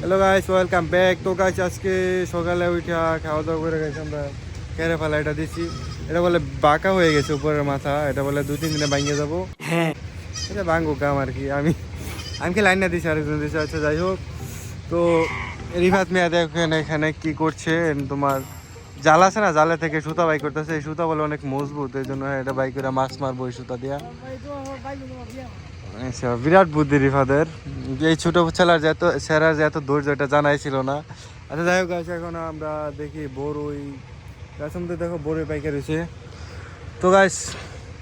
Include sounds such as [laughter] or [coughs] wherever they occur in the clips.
Hello guys welcome back তো guys আজকে সকালে উঠা খাওয়া দাওয়া করে গেছি আমরা কেড়ে ফেলা এটা দিছি। এটা বলে বাঁকা হয়ে গেছে উপরের মাথা। এটা বলে দু তিন দিনে ভাঙিয়ে যাব হ্যাঁ। এটা ভাঙবো কাম আর কি আমি আমি কি লাইন না দিছি আরেকজন দিছি। আচ্ছা যাই হোক। তো রিফাত মিয়া দেখেন এখানে কি করছে। তোমার জাল আছে না? জালে থেকে সুতা বাই করতেছে। এই সুতা বলে অনেক মজবুত। এই জন্য এটা বাই করে মাছ মারবো এই সুতা দিয়া। আচ্ছা বিরাট বুদ্ধি রিফাদের এই ছোট ছেলার যে এত সেরার যে এত ধৈর্য এটা জানাই ছিল না আচ্ছা যাই হোক গাছ এখন আমরা দেখি বড়ই গাছের মধ্যে দেখো বড়ই পাইকার হয়েছে তো গাছ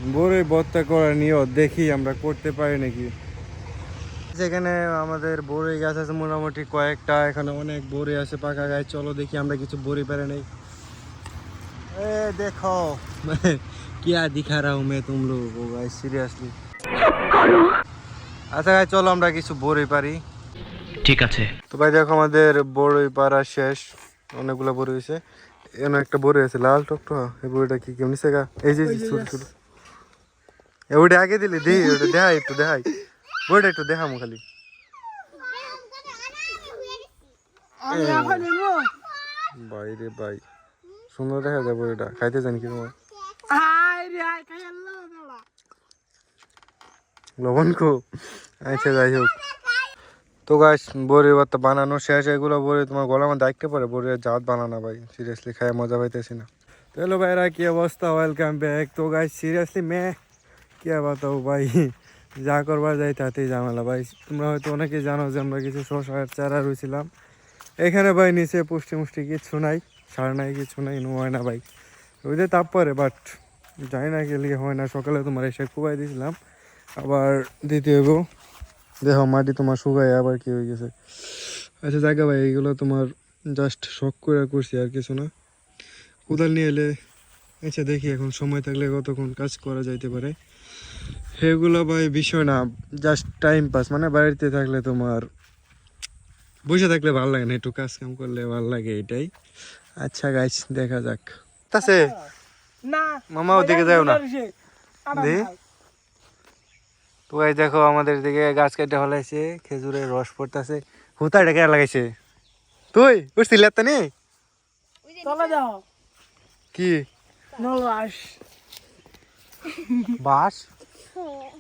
বড়ই বত্তা করা নিয়েও দেখি আমরা করতে পারি নাকি যেখানে আমাদের বড়ই গাছ আছে মোটামুটি কয়েকটা এখানে অনেক বড়ি আছে পাকা গাছ চলো দেখি আমরা কিছু বড়ি পেরে নেই এ দেখো [laughs] क्या दिखा रहा हूँ मैं तुम लोगों को गाइस सीरियसली আচ্ছা ভাই চলো আমরা কিছু বড়ই পারি। ঠিক আছে। তো ভাই দেখো আমাদের বড়ই পাড়া শেষ। অনেকগুলো বড়ি হয়েছে। এখানে একটা বড়ি আছে লাল টকটো এই বড়িটা কি কেমনি সেগা? এই যে এই যে ছোট ছোট। এ ওটা আগে দিলি দি ওটা দেখাই একটু দেখাই। বড়িটা একটু দেখামো খালি। বাইরে ভাই। সুন্দর দেখা যায় বড়িটা। খাইতে জানি কি তোমার? লবণ কো আচ্ছা যাই হোক। তো গাছ বড়ি বাত্তা বানানো শেষ, এগুলো বড়ি তোমার গলা মধ্যে দেখতে পারে বড়ি জাত বানানা ভাই সিরিয়াসলি খায়, মজা পাইতেছি না। তো হ্যালো ভাইরা, কি অবস্থা? ওয়েলকাম ব্যাক তো গাছ সিরিয়াসলি মে কি বাতাও ভাই? যা করবার যাই তাতেই ঝামেলা ভাই। তোমরা হয়তো অনেকেই জানো যে আমরা কিছু শশার চারা রয়েছিলাম এখানে ভাই নিচে পুষ্টি মুষ্টি কিছু নাই, সার নাই কিছু নাই হয় না ভাই। ওইদের তাপ পরে বাট জানি না গেলে হয় না, সকালে তোমার এসে কুবাই দিয়েছিলাম আবার দিতে হইব দেখো মাটি তোমার শুকায় আবার কি হয়ে গেছে। আচ্ছা জায়গা ভাই এইগুলো তোমার জাস্ট শখ করে করছি আর কিছু না। কোদাল নিয়ে এলে আচ্ছা দেখি এখন সময় থাকলে কতক্ষণ কাজ করা যাইতে পারে। সেগুলো ভাই বিষয় না জাস্ট টাইম পাস মানে বাড়িতে থাকলে তোমার বসে থাকলে ভালো লাগে না একটু কাজ কাম করলে ভালো লাগে এটাই। আচ্ছা গাইস দেখা যাক। আছে না মামা ওদিকে যাও না। দে। তো গাইস দেখো আমাদের দিকে গাছ কেটে ফলাইছে খেজুরের রস পড়তেছে। হুতা ডেকে লাগাইছে। তুই উঠছিল তো নি? চলে যাও। কি? নলাস বাস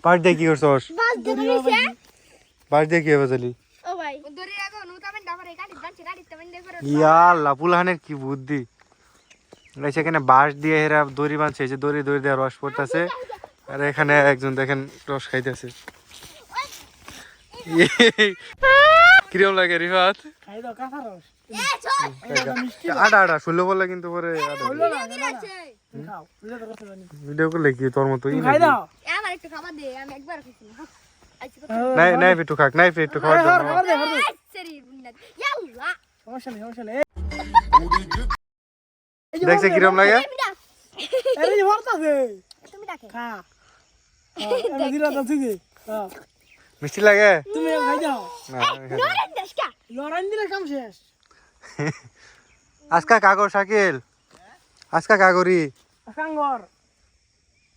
বাস দিয়ে কি করছস? বাস দিয়ে কি হবে চলি ও ভাই। দড়ি রাখো নুতা বেন দাবরে গাড়ি যাচ্ছে গাড়ি তো বেন দেখো ইয়া লাপুলাহানের কি বুদ্ধি। এই সেখানে বাঁশ দিয়ে এরা দড়ি বাঁধছে যে দড়ি দড়ি দিয়ে রস পড়তেছে। আর এখানে একজন দেখেন রস খাইতেছে। কিরম লাগে রিফাত? আডা আডা শুনলে বললে কিন্তু পরে ভিডিও করলে কি তোর মতো নাই নাই, একটু খাক, নাই, একটু খাওয়ার দেখছে কিরম লাগে? খা মিষ্টি লাগে তুমি খাই দাও না আমি খাই না। নরেন দেশকা লড়াই দিলে কাম শেষ আজকা কাগর শাকিল আজকা কাগরি কাঙ্গর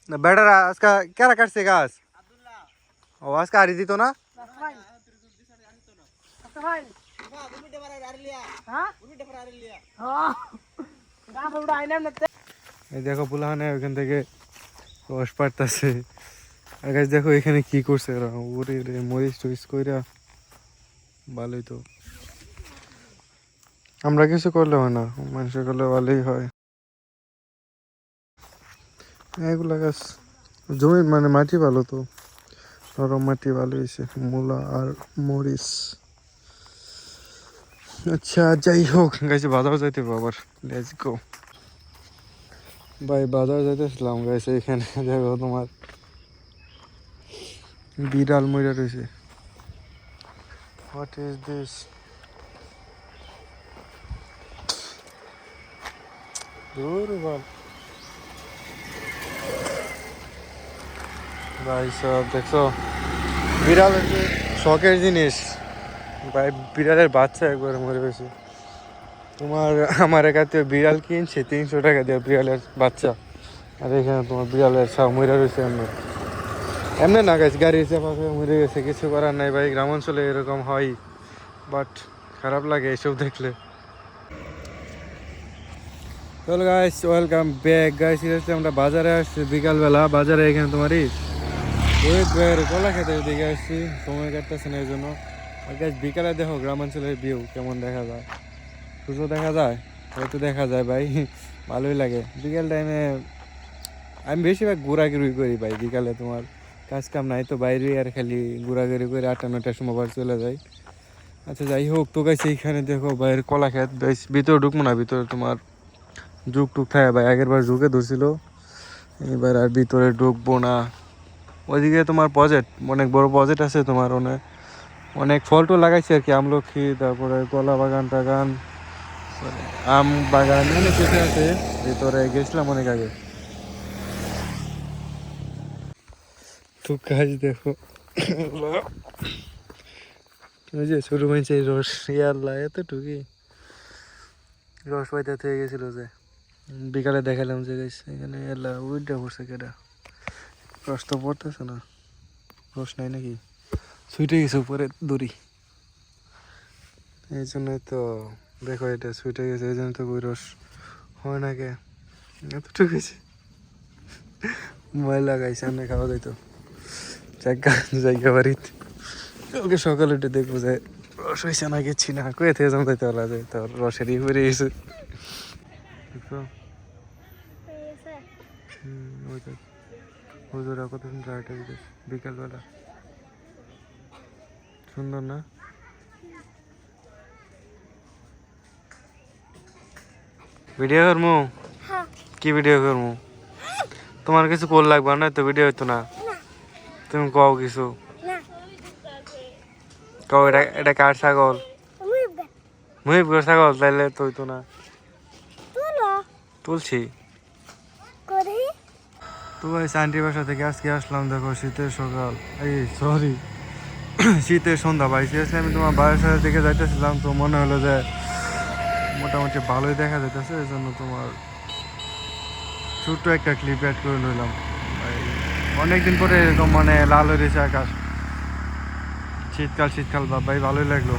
না বেটার আজকা কেরা কাটছে গাছ ও আজকা আরি দিত না ভাই ভাই হ্যাঁ হ্যাঁ গাছ উড়া আইনাম না এই দেখো পুলাহানে ওইখান থেকে রস পাড়তাছে আর গাছ দেখো এখানে কি করছে ওরা ওরে রে, মরিচ টরিচ কইরা ভালোই তো। আমরা কিছু করলে হয় না, মানুষের করলে ভালোই হয়। এগুলা গাছ জমি মানে মাটি ভালো তো। নরম মাটি ভালো হয়েছে মূলা আর মরিচ। আচ্ছা যাই হোক গাছে বাজার যাইতে হবে আবার। লেটস গো ভাই বাজার যাইতেছিলাম গাইছে এখানে [laughs] দেখো তোমার। বিড়াল মইরা রয়েছে হোয়াট ইজ দিস ভাই, সব দেখছ? বিড়াল শখের জিনিস? ভাই, বিড়ালের বাচ্চা একবার মরে গেছে। তোমার, আমার একাতে বিড়াল কিনছে, তিনশো টাকা দিয়ে বিড়ালের বাচ্চা। আর এখানে তোমার বিড়ালের সব মরে রয়েছে এমনি। এমনি না গেছে গাড়ি চাপা মরে গেছে, কিছু করার নাই, ভাই গ্রাম অঞ্চলে এরকম হয় বাট খারাপ লাগে এসব দেখলে। চল guys welcome back guys seriously আমরা বাজারে আসছি বিকালবেলা। বাজারে এখানে তোমারই ওই বের কলা খেতে দিকে আসছি। সময় কাটতেছে না এই জন্য আর গাইস বিকালে দেখো গ্রামাঞ্চলের ভিউ কেমন দেখা যায়। সূর্য দেখা যায়, হয়তো দেখা যায়, ভাই। ভালোই লাগে। বিকেল টাইমে আমি বেশিরভাগ ঘোরাঘুরি করি, ভাই, বিকালে তোমার। কাজ কাম নাই তো বাইরে আর খালি ঘোরাঘুরি করে আটটা নয়টার সময় আবার চলে যায় আচ্ছা যাই হোক, তো গাইছে এইখানে দেখো বাইরের কলা খেত। বেশ ভিতরে ঢুকবো না, ভিতরে তোমার যুগ টুক থাকে ভাই, আগের বার ঢুকে ধরছিল। এবার আর ভিতরে ঢুকবো না। ওইদিকে তোমার প্রজেক্ট অনেক বড় প্রজেক্ট আছে তোমার অনেক অনেক ফল টল লাগাইছে আর কি আমলক্ষী তারপরে কলা বাগান টাগান আম বাগান, অনেক কিছু আছে। ভিতরে গেছিলাম অনেক আগে। তো কাজ দেখো। ওই যে ছোট মাইছে রস। ইয়াল্লা এতটুকুই। রস পাইতে থেকে গেছিল যে। বিকালে দেখালাম যে গাইছে এখানে এলা উইডটা পড়ছে কেটা রস তো পড়তেছে না। রস নাই নাকি? সুইটে গেছে উপরে দড়ি। এই জন্যই তো দেখো এটা সুইটে গেছে, এই জন্য তো ওই রস হয় না কে। এতটুকু হয়েছে ময়লা গাইছে আমরা খাওয়া যাইতো জায়গা জায়গা বাড়িতে কালকে সকালে উঠে দেখব যে রস হয়েছে না গেছি না। কয়ে থেকে জানতে পারলা যে তোর রসেরই উপরে গেছে হুজুরা কত সুন্দর বিকালবেলা। সুন্দর না? ভিডিও করমু? হ্যাঁ। কি ভিডিও করমু? তোমার কিছু কল লাগবে না তো ভিডিও হইতো না। তুমি কও কিছু। কও এটা এটা কার ছাগল? মুইবে মুহিবগড় ছাগল তাইলে তুই তো না। তুলছি। তো ভাই আন্টির বাসা থেকে আজকে আসলাম দেখো শীতের সকাল। এই সরি [coughs] শীতের সন্ধ্যা ভাই। সিরিয়াসলি আমি তোমার বাসার দিকে যাইতেছিলাম তো মনে হলো যে মোটামুটি ভালোই দেখা যাইতেছে এই জন্য তোমার ছোট্ট একটা ক্লিপ অ্যাড করে নিলাম অনেকদিন পরে এরকম মানে লাল হয়ে রয়েছে আকাশ। শীতকাল শীতকাল বা ভাই ভালোই লাগল।